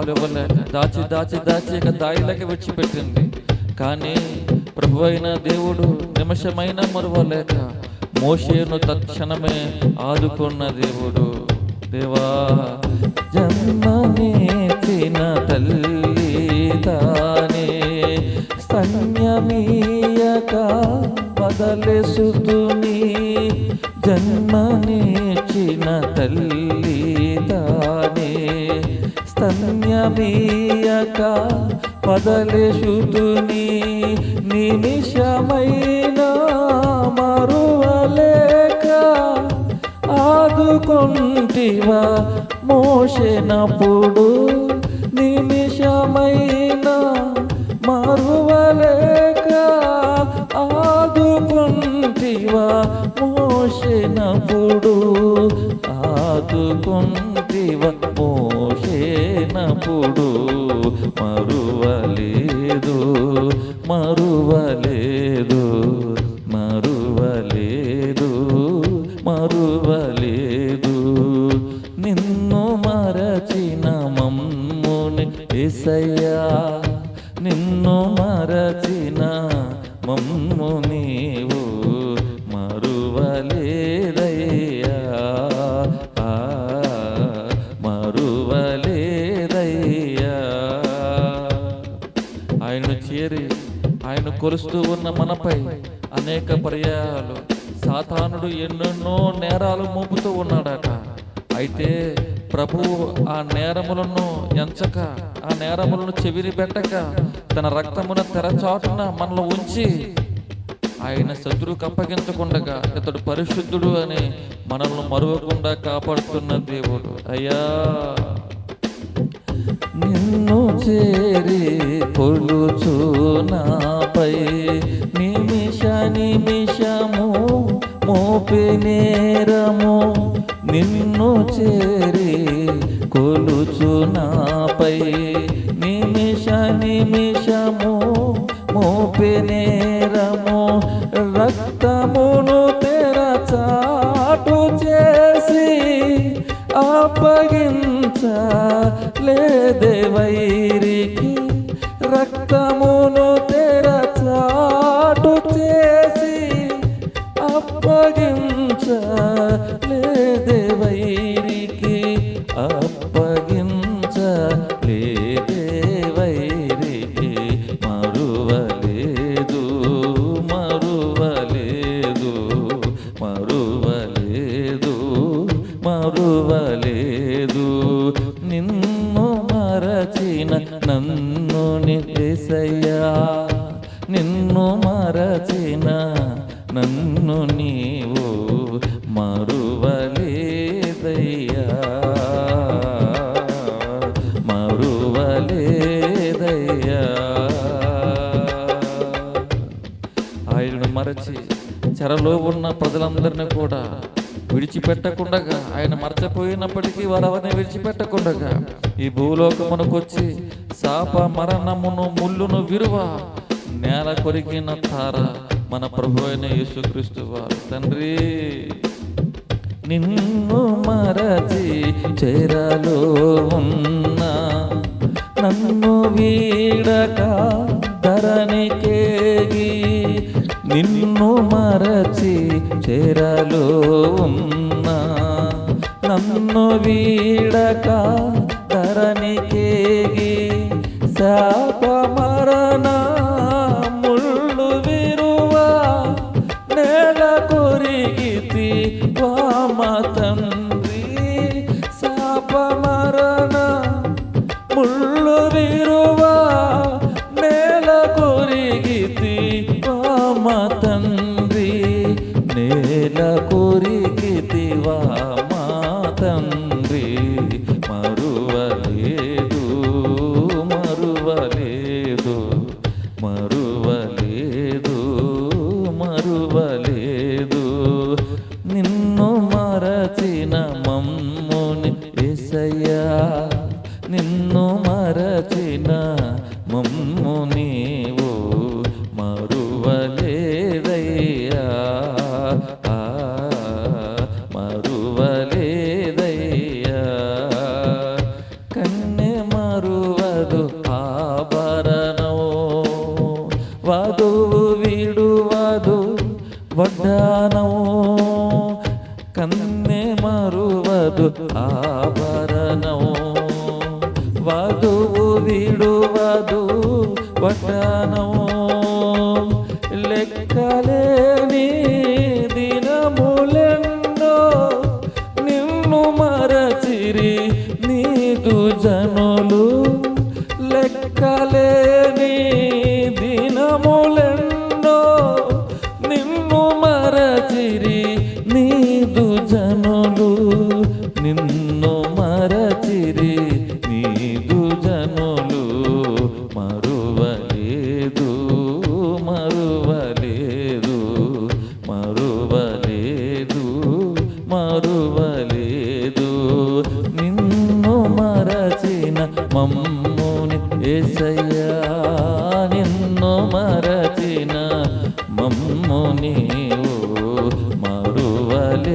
విడిచిపెట్టింది ఇవ్వలేక దాచి దాచి దాచి ఇక దాయిలకి విడిచిపెట్టింది. కానీ ప్రభు అయిన దేవుడు నిమిషమైన మరువలేక మోషేను తక్షణమే ఆదుకున్న దేవుడు. దేవా జన్మనిచ్చిన తల్లి తానే స్తన్యమీయక బదలెసుతుని జన్మనేచిన తల్లి స్తన్యమీయక పదలెసుతుని నిమిషమైన మరువలేక ఆదుకుంటివా మోసినప్పుడు నిమిషమైన మరువలేక ఆదుకుంటివా మోసినప్పుడు ఆదుకుంటు ఎప్పుడు మరువలేదు మరువలే కురుస్తూ ఉన్న మనపై అనేక పర్యాయాలు. సాతానుడు ఎన్నెన్నో నేరాలు మోపుతూ ఉన్నాడట. అయితే ప్రభువు ఆ నేరములను ఎంచక ఆ నేరములను చెవిరి పెట్టక తన రక్తమున తెరచాటున మనలో ఉంచి ఆయన శత్రువుకు అప్పగించకుండగా ఇతడు పరిశుద్ధుడు అని మనల్ని మరువకుండా కాపాడుతున్న దేవుడు. అయ్యా! నిన్ను చేరి కొలుచు నాపై నిమిష నిమిషము మోపి నేరము. నిన్ను చేరి కొలుచు నాపై నిమిష నిమిషము మోపి నేరము. రక్త అప్పగించలేదే వైరికి రక్తమును తెర మరువలేదయ్యా. మరువలేదయ్యా. ఆయనను మరచి చెరలో ఉన్న ప్రజలందరినీ కూడా విడిచిపెట్టకుండా ఆయన మరచిపోయినప్పటికీ వారవని విడిచిపెట్టకుండా ఈ భూలోకమునకొచ్చి శాప మరణమును ముళ్ళును విరువ నేల కొరికిన తార మన ప్రభు అయిన యేసుక్రీస్తు వారు. తండ్రి నిన్ను మరచి చెరలో ఉన్నా. నన్ను వీడక ధరణికేగి నిన్ను మరచి చెరలో ఉన్నా. నన్ను వీడక ధరణికేగి శాపమర మరువలేదు మరువలేదు వధువు విడువదు వడ్డానం మమ్మోని ఏసయ్యా నిన్ను మరచిన మమ్మోని మరువలేదయ్యా మరువలేదయ్యా.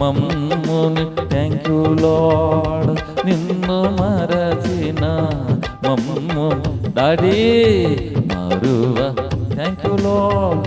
మమ్ముని థ్యాంక్ యూ లాడ్ నిన్ను మరచిన మమ్ము డాడీ మరువ. థ్యాంక్ యూ లాడ్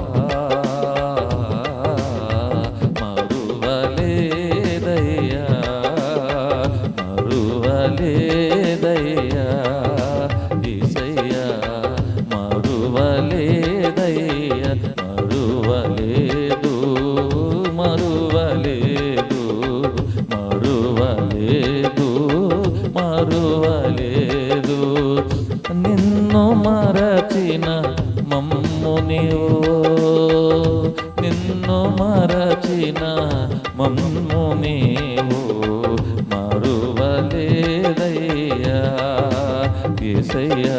ఏసయ్యా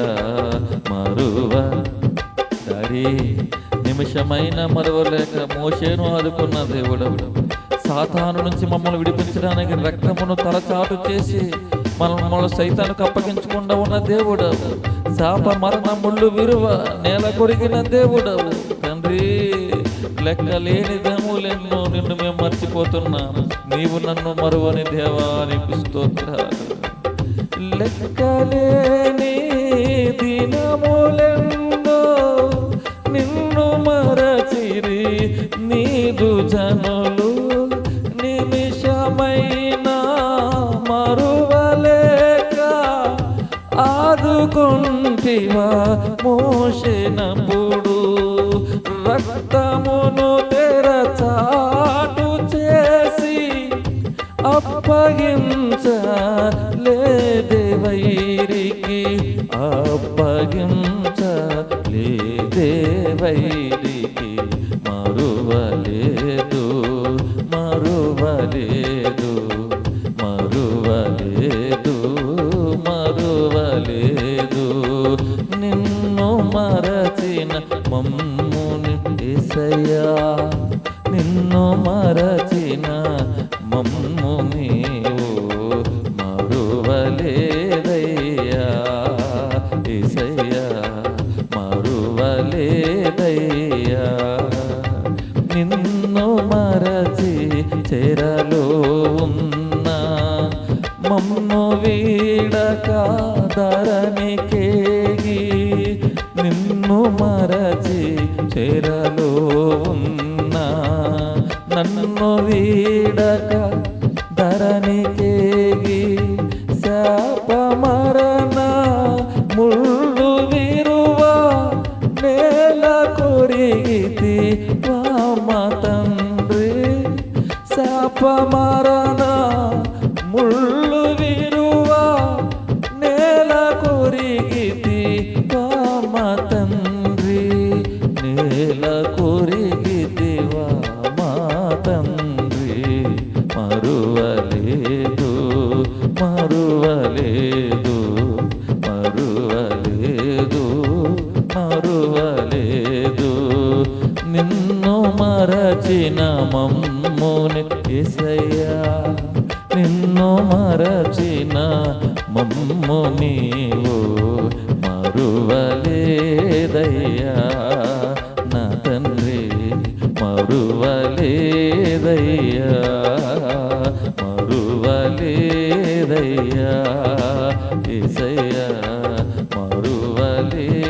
మరువ. డాడీ నిమిషమైన మరవలేక మోషేను ఆదుకున్న దేవుడు. సాతాను నుంచి మమ్మల్ని విడిపించడానికి రక్తమును తలచాటు చేసి మనల్ని సైతానికి అప్పగించకుండా ఉన్న దేవుడు. శాప మరణ ముళ్ళు విరువ నేల కొరిగిన దేవుడవు తండ్రి లెక్కలేని దములెన్నో నిన్ను మేము మర్చిపోతున్నాం. నీవు నన్ను మరువని దేవా అనిపిస్తోత్రాలు లెక్కలే దినములెన్నో నిన్ను మరచిరి. నీదు జనులు నిమిషమైన మరువలేక ఆదుకుంటివా మోసినప్పుడు అప్పగించ మరువలేదు మరువలేదు మరువలేదు మరువలేదు. నిన్ను మరచిన మమ్ముని ఏసయ్యా నిన్ను మరచిన మమ్ముని నిన్ను వీడక ధరణికేగి నిన్ను మరచి చెరలో ఉన్నా నన్ను వీడక ధరణికేగి శాప మరణ ముళ్ళు విరువా నేల కొరిగితి రామ తండ్రి శాప మరువలేదు మరువలేదు మరువలేదు మరువలేదు. నిన్ను మరచిన మమ్ముని ఎసయ్యా నిన్ను మరచిన మమ్ము నీవు మరువలేదయ్యా. మరువలేదయ్యా మరువలేదయ్యా ఏసయ్యా మరువలేదయ్యా.